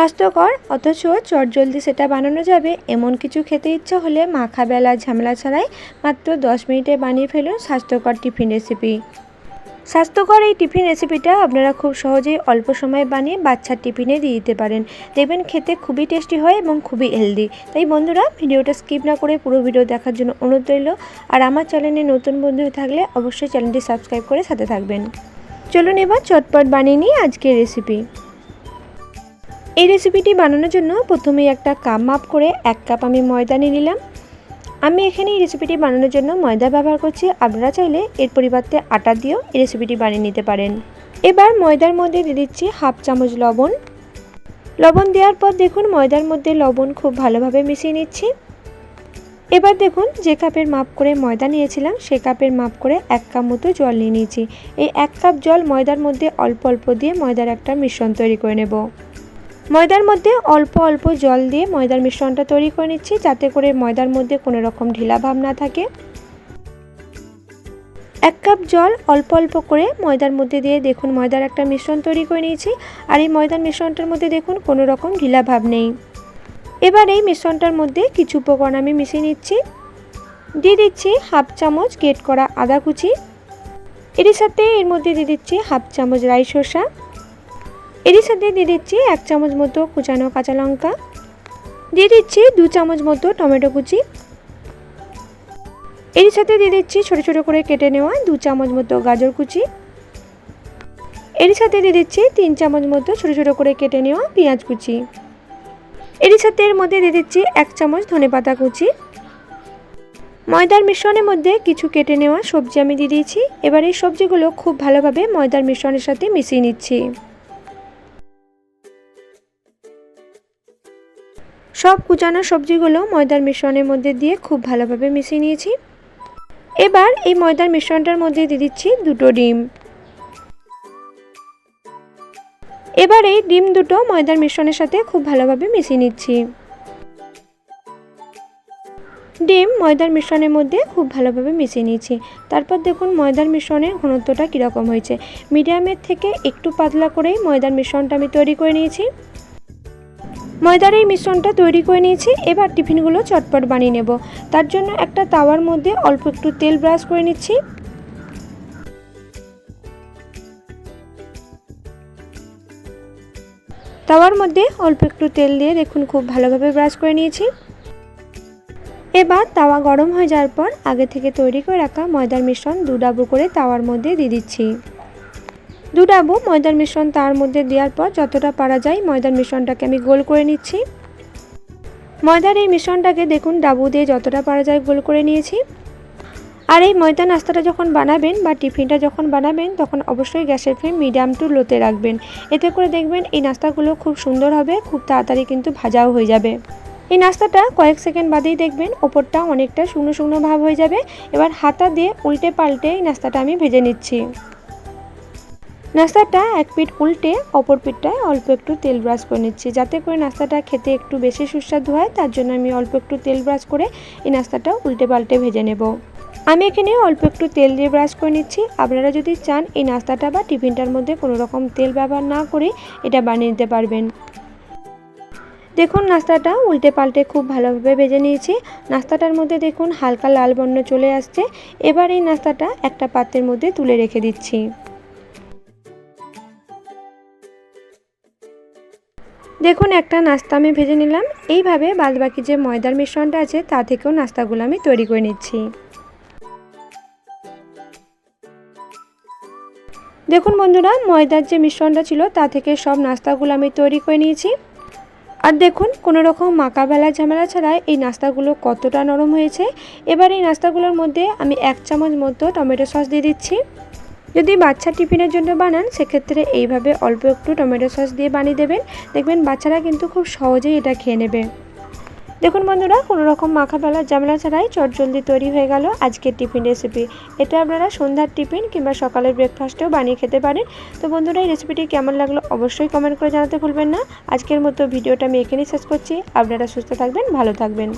স্বাস্থ্যকর, অথচ চটজলদি সেটা বানানো যাবে। এমন কিছু খেতে ইচ্ছা হলে মাখা বেলা ঝামেলা ছাড়াই মাত্র দশ মিনিটে বানিয়ে ফেলুন স্বাস্থ্যকর টিফিন রেসিপি। স্বাস্থ্যকর এই টিফিন রেসিপিটা আপনারা খুব সহজেই অল্প সময়ে বানিয়ে বাচ্চার টিফিনে দিয়ে দিতে পারেন। দেখবেন খেতে খুবই টেস্টি হয় এবং খুবই হেলদি। তাই বন্ধুরা, ভিডিওটা স্কিপ না করে পুরো ভিডিও দেখার জন্য অনুরোধ রইল। আর আমার চ্যানেলে নতুন বন্ধু থাকলে অবশ্যই চ্যানেলটি সাবস্ক্রাইব করে সাথে থাকবেন। চলুন এবার চটপট বানিয়ে নিই আজকের রেসিপি। এই রেসিপিটি বানানোর জন্য প্রথমেই একটা কাপ মাপ করে এক কাপ আমি ময়দা নিয়ে নিলাম। আমি এখানে এই রেসিপিটি বানানোর জন্য ময়দা ব্যবহার করছি। আপনারা চাইলে এর পরিবর্তে আটা দিয়েও এই রেসিপিটি বানিয়ে নিতে পারেন। এবার ময়দার মধ্যে দিয়ে দিচ্ছি হাফ চামচ লবণ। লবণ দেওয়ার পর দেখুন ময়দার মধ্যে লবণ খুব ভালোভাবে মিশিয়ে নিচ্ছি। এবার দেখুন যে কাপের মাপ করে ময়দা নিয়েছিলাম, সে কাপের মাপ করে এক কাপ মতো জল নিয়ে নিয়েছি। এই এক কাপ জল ময়দার মধ্যে অল্প অল্প দিয়ে ময়দার একটা মিশ্রণ তৈরি করে নেব। ময়দার মধ্যে অল্প অল্প জল দিয়ে ময়দার মিশ্রণটা তৈরি করে নিচ্ছি, যাতে করে ময়দার মধ্যে কোনো রকম ঢিলা ভাব না থাকে। এক কাপ জল অল্প অল্প করে ময়দার মধ্যে দিয়ে দেখুন ময়দার একটা মিশ্রণ তৈরি করে নিয়েছি, আর এই ময়দার মিশ্রণটার মধ্যে দেখুন কোনো রকম ঢিলা ভাব নেই। এবার এই মিশ্রণটার মধ্যে কিছু উপকরণ আমি মিশিয়ে নিচ্ছি। দিয়ে দিচ্ছি হাফ চামচ গেট করা আদা কুচি। এর সাথে এর মধ্যে দিয়ে দিচ্ছি হাফ চামচ রাই শসা এরই সাথে দিয়ে দিচ্ছি এক চামচ মতো কুচানো কাঁচা লঙ্কা। দিয়ে দিচ্ছি দু চামচ মতো টমেটো কুচি। এরই সাথে দিয়ে দিচ্ছি ছোটো ছোটো করে কেটে নেওয়া দু চামচ মতো গাজর কুচি। এরই সাথে দিয়ে দিচ্ছি তিন চামচ মতো ছোটো ছোটো করে কেটে নেওয়া পেঁয়াজ কুচি। এরই সাথে এর মধ্যে দিয়ে দিচ্ছি এক চামচ ধনে পাতা কুচি। ময়দার মিশ্রণের মধ্যে কিছু কেটে নেওয়া সবজি আমি দিয়ে দিয়েছি। এবার এই সবজিগুলো খুব ভালোভাবে ময়দার মিশ্রণের সাথে মিশিয়ে নিচ্ছি। সব কুচানো সবজিগুলো ময়দার মিশ্রণের মধ্যে দিয়ে খুব ভালোভাবে মিশিয়ে নিয়েছি। এবার এই ময়দার মিশ্রণটার মধ্যে দিয়ে দিচ্ছি দুটো ডিম। এবার এই ডিম দুটো ময়দার মিশ্রণের সাথে খুব ভালোভাবে মিশিয়ে নিচ্ছি। ডিম ময়দার মিশ্রণের মধ্যে খুব ভালোভাবে মিশিয়ে নিয়েছি। তারপর দেখুন ময়দার মিশ্রণের ঘনত্বটা কীরকম হয়েছে। মিডিয়ামের থেকে একটু পাতলা করেই ময়দার মিশ্রণটা আমি তৈরি করে নিয়েছি। ময়দার এই মিশ্রণটা তৈরি করে নিয়েছি। এবার টিফিনগুলো চটপট বানিয়ে নেব। তার জন্য একটা তাওয়ার মধ্যে অল্প একটু তেল ব্রাশ করে নিচ্ছি। তাওয়ার মধ্যে অল্প একটু তেল দিয়ে দেখুন খুব ভালোভাবে ব্রাশ করে নিয়েছি। এবার তাওয়া গরম হয়ে যাওয়ার পর আগে থেকে তৈরি করে রাখা ময়দার মিশ্রণ দু ডাবু করে তাওয়ার মধ্যে দিয়ে দিচ্ছি। দু ডাবু ময়দার মিশ্রণ তার মধ্যে দেওয়ার পর যতটা পারা যায় ময়দার মিশ্রণটাকে আমি গোল করে নিচ্ছি। ময়দার এই মিশ্রণটাকে দেখুন, ডাবু দিয়ে যতটা পারা যায় গোল করে নিয়েছি। আর এই ময়দা নাস্তাটা যখন বানাবেন বা টিফিনটা যখন বানাবেন, তখন অবশ্যই গ্যাসের ফ্লেম মিডিয়াম টু লোতে রাখবেন। এতে করে দেখবেন এই নাস্তাগুলো খুব সুন্দর হবে, খুব তাড়াতাড়ি কিন্তু ভাজাও হয়ে যাবে। এই নাস্তাটা কয়েক সেকেন্ড বাদেই দেখবেন, ওপরটা অনেকটা শুকনো শুকনো ভাব হয়ে যাবে। এবার হাতা দিয়ে উল্টে পাল্টে এই নাস্তাটা আমি ভেজে নিচ্ছি। নাস্তাটা এক পিঠ উল্টে, অপর পিঠটায় অল্প একটু তেল ব্রাশ করে নিচ্ছি। যাতে করে নাস্তাটা খেতে একটু বেশি সুস্বাদু হয়, তার জন্য আমি অল্প একটু তেল ব্রাশ করে এই নাস্তাটা উল্টে পাল্টে ভেজে নেব। আমি এখানে অল্প একটু তেল দিয়ে ব্রাশ করে নিচ্ছি। আপনারা যদি চান, এই নাস্তাটা বা টিফিনটার মধ্যে কোনো রকম তেল ব্যবহার না করে এটা বানিয়ে নিতে পারবেন। দেখুন, নাস্তাটা উল্টে পাল্টে খুব ভালোভাবে ভেজে নিয়েছি। নাস্তাটার মধ্যে দেখুন, হালকা লাল বর্ণ চলে আসছে। এবার এই নাস্তাটা একটা পাত্রের মধ্যে তুলে রেখে দিচ্ছি। দেখুন, একটা নাস্তা আমি ভেজে নিলাম। এইভাবে বাদবাকি যে ময়দার মিশ্রণটা আছে, তা থেকেও নাস্তাগুলো আমি তৈরি করে নিচ্ছি। দেখুন বন্ধুরা, ময়দার যে মিশ্রণটা ছিল, তা থেকে সব নাস্তাগুলো আমি তৈরি করে নিয়েছি। আর দেখুন কোনো রকম মাকা বেলা ঝামেলা ছাড়াই এই নাস্তাগুলো কতটা নরম হয়েছে। এবার এই নাস্তাগুলোর মধ্যে আমি এক চামচ মতো টমেটো সস দিয়ে দিচ্ছি। যদি বাচ্চা টিফিনের জন্য বানান, সেক্ষেত্রে এইভাবে অল্প একটু টমেটো সস দিয়ে বানিয়ে দেবেন। দেখবেন বাচ্চারা কিন্তু খুব সহজেই এটা খেয়ে নেবে। দেখুন বন্ধুরা, কোনো রকম মাখা বেলার জামেলা ছাড়াই চটজলদি তৈরি হয়ে গেল আজকের টিফিন রেসিপি। এটা আপনারা সন্ধ্যার টিফিন কিংবা সকালের ব্রেকফাস্টেও বানিয়ে খেতে পারেন। তো বন্ধুরা, এই রেসিপিটি কেমন লাগল অবশ্যই কমেন্ট করে জানাতে ভুলবেন না। আজকের মতো ভিডিওটা আমি এখানেই শেষ করছি। আপনারা সুস্থ থাকবেন, ভালো থাকবেন।